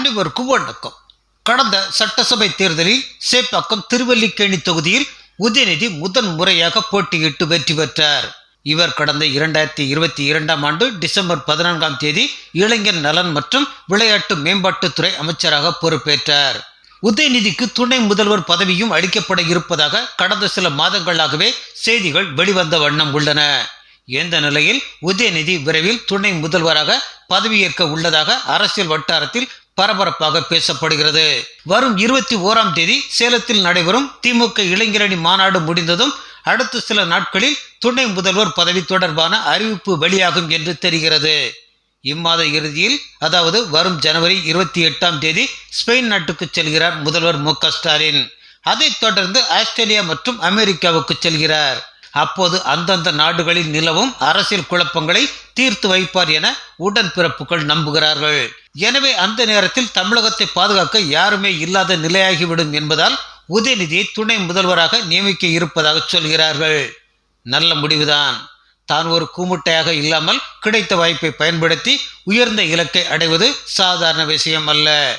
அனைவருக்கும் வணக்கம். கடந்த சட்டசபை தேர்தலில் சேப்பாக்கம் திருவல்லிக்கேணி தொகுதியில் உதயநிதி முதன் முறையாக போட்டியிட்டு வெற்றி பெற்றார். இவர் கடந்த இரண்டாயிரத்தி இருபத்தி இரண்டாம் ஆண்டு டிசம்பர் பதினான்காம் தேதி இளைஞர் நலன் மற்றும் விளையாட்டு மேம்பாட்டுத்துறை அமைச்சராக பொறுப்பேற்றார். உதயநிதிக்கு துணை முதல்வர் பதவியும் அளிக்கப்பட இருப்பதாக கடந்த சில மாதங்களாகவே செய்திகள் வெளிவந்த வண்ணம் உள்ளன. இந்த நிலையில் உதயநிதி விரைவில் துணை முதல்வராக பதவியேற்க உள்ளதாக அரசியல் வட்டாரத்தில் பரபரப்பாக பேசப்படுகிறது. வரும் இருபத்தி ஓராம் தேதி சேலத்தில் நடைபெறும் திமுக இளைஞரணி மாநாடு முடிந்ததும் அடுத்த சில நாட்களில் துணை முதல்வர் பதவி தொடர்பான அறிவிப்பு வெளியாகும் என்று தெரிகிறது. இம்மாத இறுதியில் அதாவது வரும் ஜனவரி இருபத்தி எட்டாம் தேதி ஸ்பெயின் நாட்டுக்கு செல்கிறார் முதல்வர் மு ஸ்டாலின். அதைத் தொடர்ந்து ஆஸ்திரேலியா மற்றும் அமெரிக்காவுக்கு செல்கிறார். அப்போது அந்தந்த நாடுகளில் நிலவும் அரசியல் குழப்பங்களை தீர்த்து வைப்பார் என உடன்பிறப்புகள் நம்புகிறார்கள். எனவே அந்த நேரத்தில் தமிழகத்தை பாதுகாக்க யாருமே இல்லாத நிலையாகிவிடும் என்பதால் உதயநிதியை துணை முதல்வராக நியமிக்க இருப்பதாக சொல்கிறார்கள். நல்ல முடிவுதான். தான் ஒரு கூமுட்டையாக இல்லாமல் கிடைத்த வாய்ப்பை பயன்படுத்தி உயர்ந்த இலக்கை அடைவது சாதாரண விஷயம் அல்ல.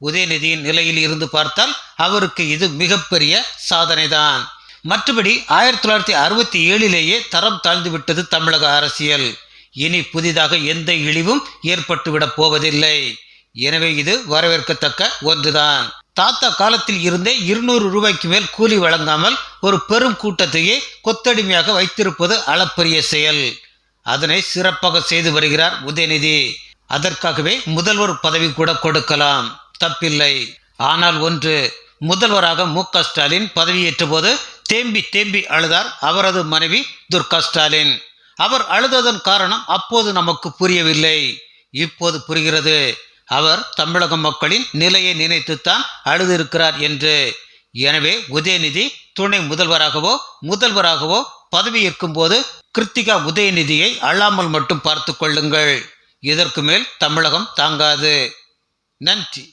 உதயநிதியின் நிலையில் இருந்து பார்த்தால் அவருக்கு இது மிகப்பெரிய சாதனைதான். மற்றபடி ஆயிரத்தி தொள்ளாயிரத்தி அறுபத்தி ஏழிலேயே தரம் தாழ்ந்து விட்டது தமிழக அரசியல். இனி புதிதாக எந்த இழிவும் ஏற்பட்டுவிடப் போவதில்லை. எனவே இது வரவேற்கத்தக்க ஒன்றுதான். தாத்தா காலத்தில் இருந்தே இருநூறு ரூபாய்க்கு மேல் கூலி வழங்காமல் ஒரு பெரும் கூட்டத்தையே கொத்தடிமையாக வைத்திருப்பது அளப்பரிய செயல். அதனை சிறப்பாக செய்து வருகிறார் உதயநிதி. அதற்காகவே முதல்வர் பதவி கூட கொடுக்கலாம். தப்பில்லை. ஆனால் ஒன்று முதல்வராக மு ஸ்டாலின் பதவியேற்ற போது தேம்பி தேம்பி அழுதார் அவரது மனைவி துர்கா ஸ்டாலின். அவர் அழுததன் காரணம் அப்போது நமக்கு புரியவில்லை. இப்போது புரிகிறது. அவர் தமிழக மக்களின் நிலையை நினைத்துத்தான் அழுதிருக்கிறார் என்று. எனவே உதயநிதி துணை முதல்வராகவோ முதல்வராகவோ பதவியேற்கும் போது கிருத்திகா உதயநிதியை அழாமல் மட்டும் பார்த்து கொள்ளுங்கள். இதற்கு மேல் தமிழகம் தாங்காது. நன்றி.